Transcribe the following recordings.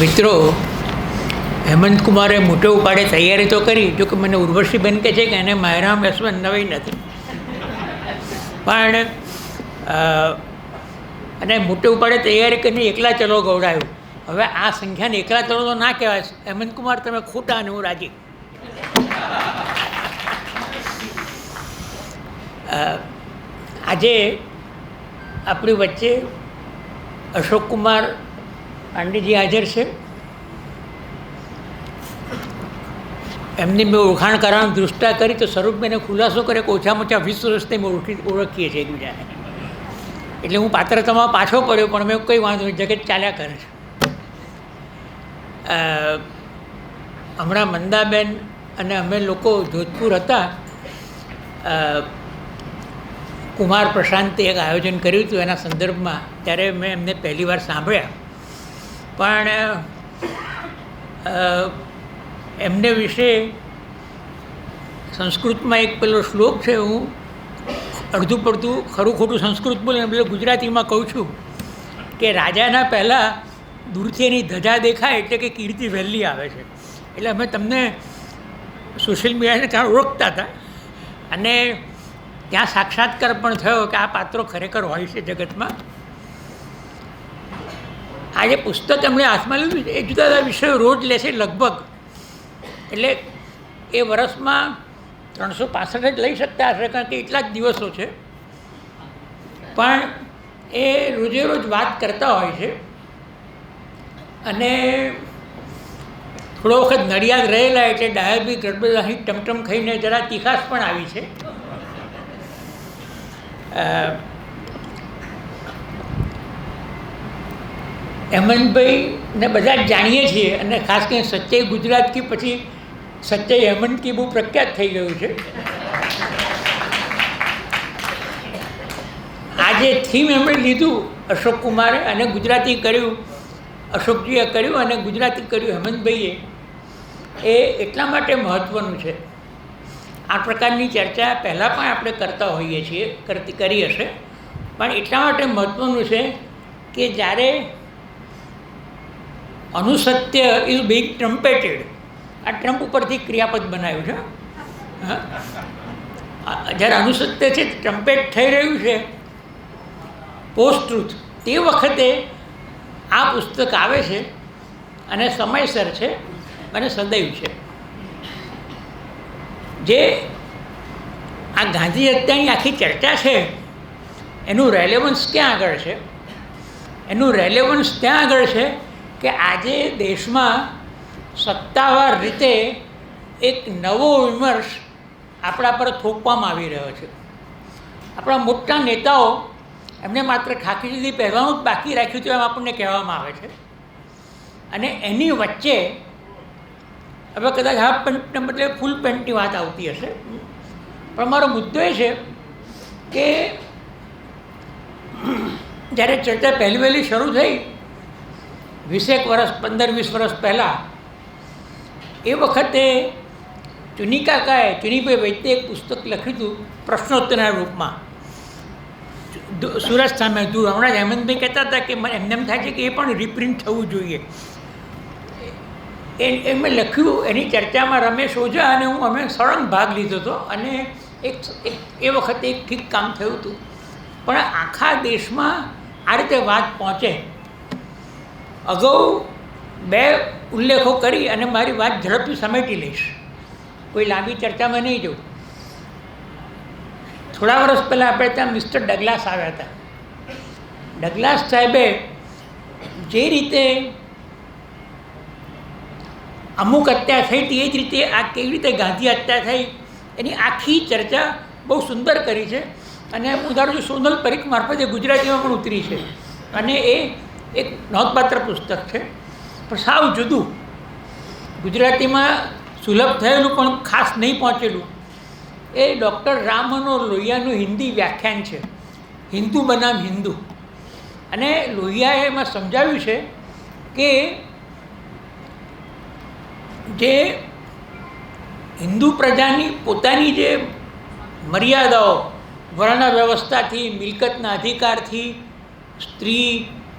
મિત્રો હેમંત કુમારે મોટે ઉપાડે તૈયારી તો કરી, જો કે મને ઉર્વશીબેન કે છે કે એને માયરામ યશવંત નવી નથી. પણ અને મોટે ઉપાડે તૈયારી કરીને એકલા ચલો ગૌડાયું હવે આ સંખ્યાને એકલા ચલો તો ના કહેવાય. હેમંત કુમાર તમે ખોટા અને હું રાજી. આજે આપણી વચ્ચે અશોક કુમાર પાંડેજી હાજર છે. એમની મેં ઓળખાણ કરવાનું દૃષ્ટા કરી તો સ્વરૂપબેને ખુલાસો કરે કે ઓછામાં ઓછા વીસ વર્ષથી મેં ઓળખી, ઓળખીએ છીએ એકબીજાને. એટલે હું પાત્રતામાં પાછો પડ્યો, પણ મેં કંઈ વાંધો નહીં, જગત ચાલ્યા કરે છે. હમણાં મંદાબેન અને અમે લોકો જોધપુર હતા. કુમાર પ્રશાંતે એક આયોજન કર્યું હતું એના સંદર્ભમાં. ત્યારે મેં એમને પહેલી વાર સાંભળ્યા. પણ એમને વિશે સંસ્કૃતમાં એક પેલો શ્લોક છે હું અડધું પડતું ખરું ખોટું સંસ્કૃત બોલે પેલું ગુજરાતીમાં કહું છું કે રાજાના પહેલાં દૂરથી એની ધજા દેખાય એટલે કે કીર્તિ વહેલી આવે છે. એટલે અમે તમને સોશિયલ મીડિયાને ત્યાં ઓળખતા હતા અને ત્યાં સાક્ષાત્કાર પણ થયો કે આ પાત્રો ખરેખર હોય છે જગતમાં. આ જે પુસ્તક એમણે હાથમાં લીધું છે, એ જુદા જુદા વિષયો રોજ લેશે લગભગ. એટલે એ વર્ષમાં ત્રણસો પાસઠ જ લઈ શકતા હશે, કારણ કે એટલા જ દિવસો છે. પણ એ રોજે રોજ વાત કરતા હોય છે અને થોડો વખત નડિયાદ રહેલા એટલે ડાયાબી ગડબડ અહીં ટમટમ ખાઈને જરા તીખાશ પણ આવી છે. અ, હેમંતભાઈ ને બધા જ જાણીએ છીએ અને ખાસ કરીને સચ્ચાઈ ગુજરાત કી પછી સચ્ચાઈ હેમંત કી બહુ પ્રખ્યાત થઈ ગયું છે. આ જે થીમ એમણે લીધું અશોક કુમારે અને ગુજરાતી કર્યું અશોકજીએ કર્યું અને ગુજરાતી કર્યું હેમંતભાઈએ. એ એટલા માટે મહત્ત્વનું છે. આ પ્રકારની ચર્ચા પહેલાં પણ આપણે કરતા હોઈએ છીએ કરતી કરી હશે. પણ એટલા માટે મહત્ત્વનું છે કે જ્યારે અનુસત્ય ઇઝ બિંગ ટ્રમ્પેટેડ આ ટ્રમ્પ ઉપરથી ક્રિયાપદ બનાવ્યું છે જ્યારે અનુસત્ય છે ટ્રમ્પેટ થઈ રહ્યું છે પોસ્ટ ટ્રુથ તે વખતે આ પુસ્તક આવે છે અને સમયસર છે અને સદૈવ છે. જે આ ગાંધી હત્યાની આખી ચર્ચા છે, એનું રેલેવન્સ ક્યાં આગળ છે? એનું રેલેવન્સ ત્યાં આગળ છે? કે આજે દેશમાં સત્તાવાર રીતે એક નવો વિમર્શ આપણા પર થોપવામાં આવી રહ્યો છે. આપણા મોટા નેતાઓ એમને માત્ર ખાખી જુદી પહેરવાનું જ બાકી રાખ્યું હતું એમ આપણને કહેવામાં આવે છે. અને એની વચ્ચે હવે કદાચ હાફ પેન્ટને બદલે ફૂલ પેન્ટની વાત આવતી હશે. પણ મારો મુદ્દો એ છે કે જ્યારે ચર્ચા પહેલી વહેલી શરૂ થઈ વીસેક વર્ષ, પંદર, વીસ વર્ષ પહેલાં એ વખતે ચુની કાકાએ, ચુનીભાઈ વૈદ્યે એક પુસ્તક લખ્યું હતું પ્રશ્નોત્તરના રૂપમાં. સુરત સામે દૂર હમણાં જ હેમંતભાઈ કહેતા હતા કે મને એમને એમ થાય છે કે એ પણ રિપ્રિન્ટ થવું જોઈએ. એ એમણે લખ્યું, એની ચર્ચામાં રમેશ ઓઝા અને હું, અમે સળંગ ભાગ લીધો હતો અને એક, એ વખતે એક ઠીક કામ થયું હતું. પણ આખા દેશમાં આ રીતે વાત પહોંચે. અગાઉ બે ઉલ્લેખો કરી અને મારી વાત ઝડપથી સમેટી લઈશ. કોઈ લાંબી ચર્ચામાં નહીં જવું. થોડા વર્ષ પહેલાં આપણે ત્યાં મિસ્ટર ડગલાસ આવ્યા હતા. ડગલાસ સાહેબે જે રીતે અમુક હત્યા થઈ તે જ રીતે આ કેવી રીતે ગાંધી હત્યા થઈ, એની આખી ચર્ચા બહુ સુંદર કરી છે. અને હું ધારું છું સોનલ પરીખ મારફતે ગુજરાતીમાં પણ ઉતરી છે. અને એ એક નોંધપાત્ર પુસ્તક છે. પણ સાવ જુદું. ગુજરાતીમાં સુલભ થયેલું પણ ખાસ નહીં પહોંચેલું. એ ડૉક્ટર રામ મનોહર લોહિયાનું હિન્દી વ્યાખ્યાન છે. હિન્દુ બનામ હિન્દુ. અને લોહિયાએ એમાં સમજાવ્યું છે કે જે હિન્દુ પ્રજાની પોતાની જે મર્યાદાઓ વર્ણ વ્યવસ્થાથી મિલકતના અધિકારથી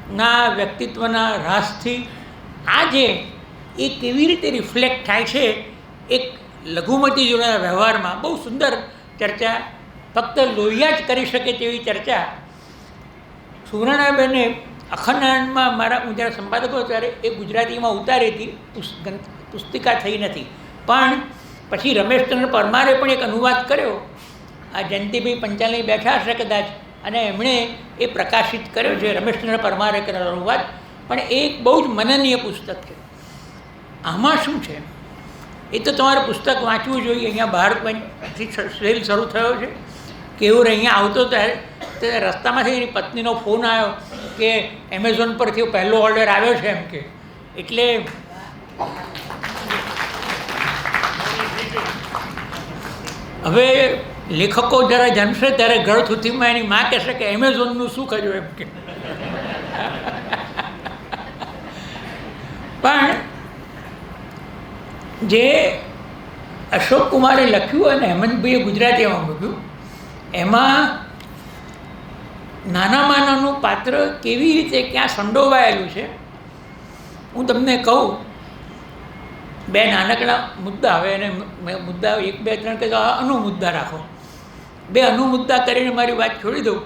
સ્ત્રીના વ્યક્તિત્વના હ્રાસથી આજે એ કેવી રીતે રિફ્લેક્ટ થાય છે એક લઘુમતી જોડેના વ્યવહારમાં બહુ સુંદર ચર્ચા ફક્ત લોહિયા જ કરી શકે તેવી ચર્ચા. સુવર્ણાબેને અખંડાનમાં મારા હું જ્યારે સંપાદક હતો ત્યારે એ ગુજરાતીમાં ઉતારી હતી પુસ્તિકા થઈ નથી. પણ પછી રમેશચંદ્ર પરમારે પણ એક અનુવાદ કર્યો. આ જયંતિભાઈ પંચાલની બેઠા હશે કદાચ. અને એમણે એ પ્રકાશિત કર્યો છે, રમેશચંદ્ર પરમારે કરેલો અનુવાદ. પણ એ એક બહુ જ મનનીય પુસ્તક છે. આમાં શું છે? એ તો તમારે પુસ્તક વાંચવું જોઈએ. અહીંયા બહારથી સેલ શરૂ થયો છે કેવું અહીંયા આવતો ત્યારે ત્યારે રસ્તામાંથી એની પત્નીનો ફોન આવ્યો કે એમેઝોન પરથી પહેલો ઓર્ડર આવ્યો છે એમ કે. એટલે હવે લેખકો જ્યારે જન્મશે ત્યારે ગળથુથીમાં એની માં કહેશે કે એમેઝોનનું શું કર્યું એમ કે. પણ જે અશોક કુમારે લખ્યું અને હેમંતભાઈએ ગુજરાતીમાં મૂક્યું, એમાં નાનામાં નાનું પાત્ર કેવી રીતે ક્યાં સંડોવાયેલું છે, હું તમને કહું, બે નાનકડા મુદ્દા એને મેં મુદ્દા એક, બે, ત્રણ, કે અનુમુદ્દા રાખો. બે અનુમુદ્દા કરીને મારી વાત છોડી દઉં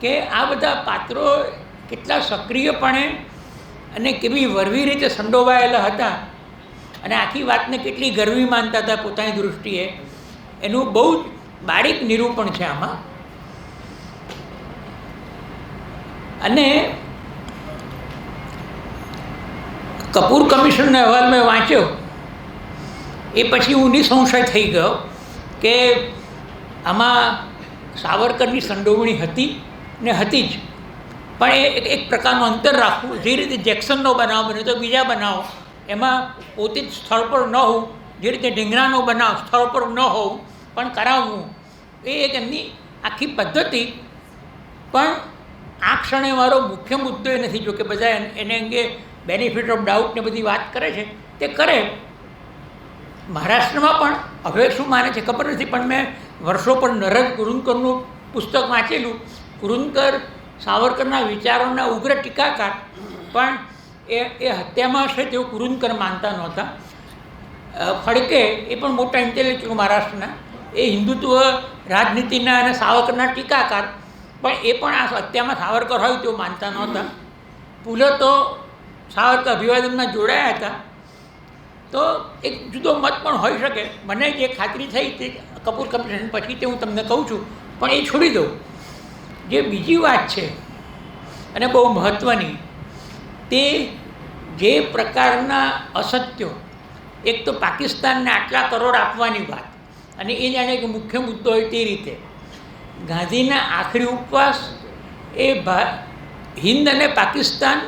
કે આ બધા પાત્રો કેટલા સક્રિયપણે અને કેવી વરવી રીતે સંડોવાયેલા હતા અને આખી વાતને કેટલી ગરવી માનતા હતા પોતાની દૃષ્ટિએ, એનું બહુ જ બારીક નિરૂપણ છે આમાં. અને કપૂર કમિશનનો અહેવાલ મેં વાંચ્યો, એ પછી હું નિસંશય થઈ ગયો કે આમાં સાવરકરની સંડોવણી હતી ને હતી જ. પણ એ એક- પ્રકારનું અંતર રાખવું, જે રીતે જેક્સનનો બનાવ બન્યો તો બીજા બનાવો, એમાં પોતે જ સ્થળ પર ન હોવું જે રીતે ઢીંગરાનો બનાવ સ્થળ પર ન હોવું પણ કરાવવું, એ એક એમની આખી પદ્ધતિ. પણ આ ક્ષણે મારો મુખ્ય મુદ્દો એ નથી, જો કે બધા એને અંગે બેનિફિટ ઓફ ડાઉટ ને બધી વાત કરે છે, તે કરે. મહારાષ્ટ્રમાં પણ, હવે શું માને છે ખબર નથી, પણ મેં વર્ષો પર નરદ કુરુંકરનું પુસ્તક વાંચેલું. કુરુંદકર સાવરકરના વિચારોના ઉગ્ર ટીકાકાર. પણ એ એ હત્યામાં હશે તેવું કુરુંદકર માનતા નહોતા. ફડકે એ પણ મોટા ઇન્ટેલેક્ચ્યુઅલ મહારાષ્ટ્રના. એ હિન્દુત્વ રાજનીતિના અને સાવરકરના ટીકાકાર. પણ એ પણ આ હત્યામાં સાવરકર હોય તેવું માનતા નહોતા. પુલો તો સાવરકર અભિવાદનમાં જોડાયા હતા. તો એક જુદો મત પણ હોઈ શકે. મને જે ખાતરી થઈ તે કપૂર કમિશન પછી તે હું તમને કહું છું, પણ એ છોડી દઉં. જે બીજી વાત છે, અને બહુ મહત્ત્વની તે જે પ્રકારના અસત્યો, એક તો પાકિસ્તાનને આટલા કરોડ આપવાની વાત, અને એ જાણે કે મુખ્ય મુદ્દો હોય તે રીતે. ગાંધીના આખરી ઉપવાસ એ ભા, હિન્દ અને પાકિસ્તાન,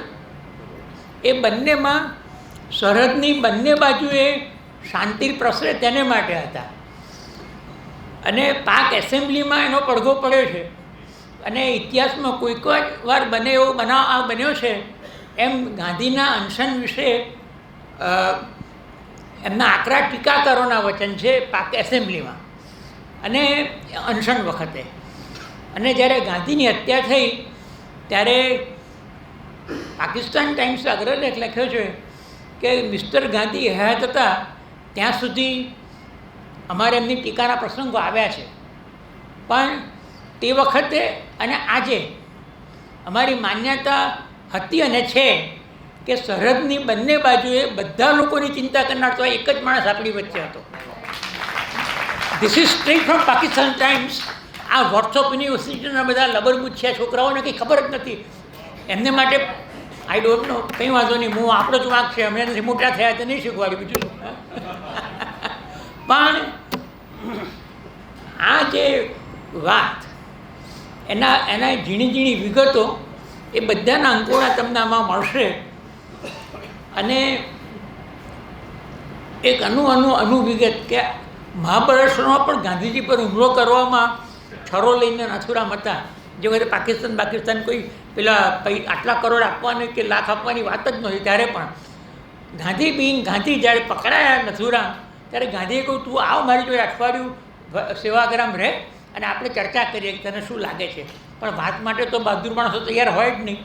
એ બંનેમાં સરહદની બંને બાજુએ શાંતિ પ્રસરે તેને માટે હતા. અને પાક એસેમ્બલીમાં એનો પડઘો પડ્યો છે. અને ઇતિહાસમાં કોઈક જ વાર બને એવો બનાવ આ બન્યો છે, એમ ગાંધીના અનશન વિશે એમના આકરા ટીકાકારોના વચન છે પાક એસેમ્બલીમાં. અને અનશન વખતે. અને જ્યારે ગાંધીની હત્યા થઈ, ત્યારે પાકિસ્તાન ટાઈમ્સે અગ્રલેખ લખ્યો છે કે મિસ્ટર ગાંધી હયાત હતા, ત્યાં સુધી અમારે એમની ટીકાના પ્રસંગો આવ્યા છે. પણ તે વખતે અને આજે અમારી માન્યતા હતી અને છે કે સરહદની બંને બાજુએ બધા લોકોની ચિંતા કરનાર તો એક જ માણસ આપણી વચ્ચે હતો. This is straight from Pakistan Times આ વોટ્સઅપ યુનિવર્સિટીના બધા લબરબુચ્છિયા છોકરાઓને કંઈ ખબર જ નથી. એમને માટે આઈ ડોન્ટ નો કંઈ વાંધો નહીં, હું આપણો જ વાંક છે, અમે નથી મોટા થયા તો નહીં શીખવાડ્યું બીજું? પણ આ જે વાત, એના એના ઝીણી ઝીણી વિગતો એ બધાના અંકોડા તમને આમાં મળશે. અને એક અનુ અનુ અનુવિગત કે મહાબળેશ્વરમાં પણ ગાંધીજી પર હુમલો કરવામાં છરો લઈને નથુરામ હતા. જે વખતે પાકિસ્તાન પાકિસ્તાન કોઈ પેલા આટલા કરોડ આપવાની કે લાખ આપવાની વાત જ નહોતી, ત્યારે પણ ગાંધી બિન ગાંધી જ્યારે પકડાયા નથુરામ ત્યારે ગાંધીએ કહ્યું, તું આવ મારી જોડે અઠવાડિયું સેવાગ્રામ રહે અને આપણે ચર્ચા કરીએ કે તને શું લાગે છે. પણ વાત માટે તો બહાદુર માણસો તૈયાર હોય જ નહીં.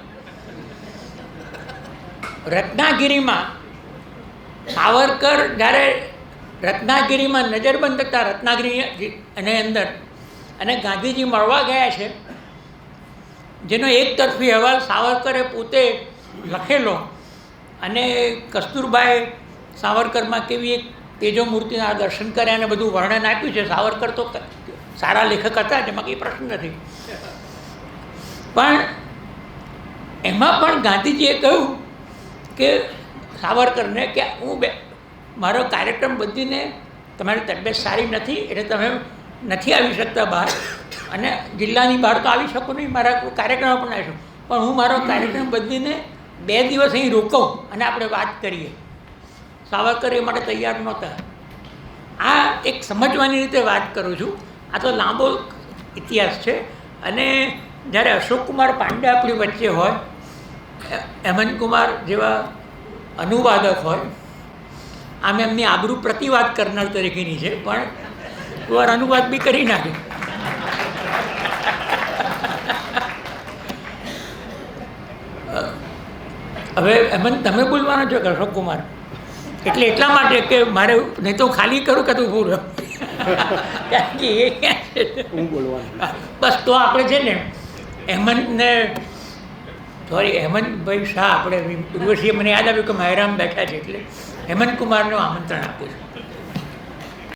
રત્નાગીરીમાં સાવરકર જ્યારે રત્નાગીરીમાં નજરબંધ હતા રત્નાગીરી અને અંદર અને ગાંધીજી મળવા ગયા છે, જેનો એક તરફી અહેવાલ સાવરકરે પોતે લખેલો અને કસ્તુરબાએ સાવરકરમાં કેવી એક તેજો મૂર્તિના દર્શન કર્યા અને બધું વર્ણન આપ્યું છે. સાવરકર તો સારા લેખક હતા જેમાં કંઈ પ્રશ્ન નથી. પણ એમાં પણ ગાંધીજીએ કહ્યું કે સાવરકરને કે હું બે, મારો કાર્યક્રમ બદલીને તમારી તબિયત સારી નથી, એટલે તમે નથી આવી શકતા બહાર અને જિલ્લાની બહાર તો આવી શકું નહીં, મારા કાર્યક્રમ પણ આવી શકું. પણ હું મારો કાર્યક્રમ બદલીને બે દિવસ અહીં રોકાઉં અને આપણે વાત કરીએ. સાવરકર એ માટે તૈયાર નહોતા. આ એક સમજવાની રીતે વાત કરું છું. આ તો લાંબો ઇતિહાસ છે અને જ્યારે અશોક કુમાર પાંડે આપણી વચ્ચે હોય, હેમંતકુમાર હેમંત કુમાર જેવા અનુવાદક હોય, આમ એમની આબરૂ પ્રતિવાદ કરનાર તરીકેની છે, પણ વાર અનુવાદ બી કરી નાખે. હવે હેમંત, તમે બોલવાનો છો કે અશોક કુમાર એટલે એટલા માટે કે મારે નહીં તો ખાલી કરું કે તું પૂરું બસ તો આપણે છે ને હેમંતને સોરી હેમંતભાઈ શાહ આપણે ઉર્વશીએ મને યાદ આવ્યું કે મહેરામ બેઠા છે એટલે હેમંત કુમારનું આમંત્રણ આપ્યું છે.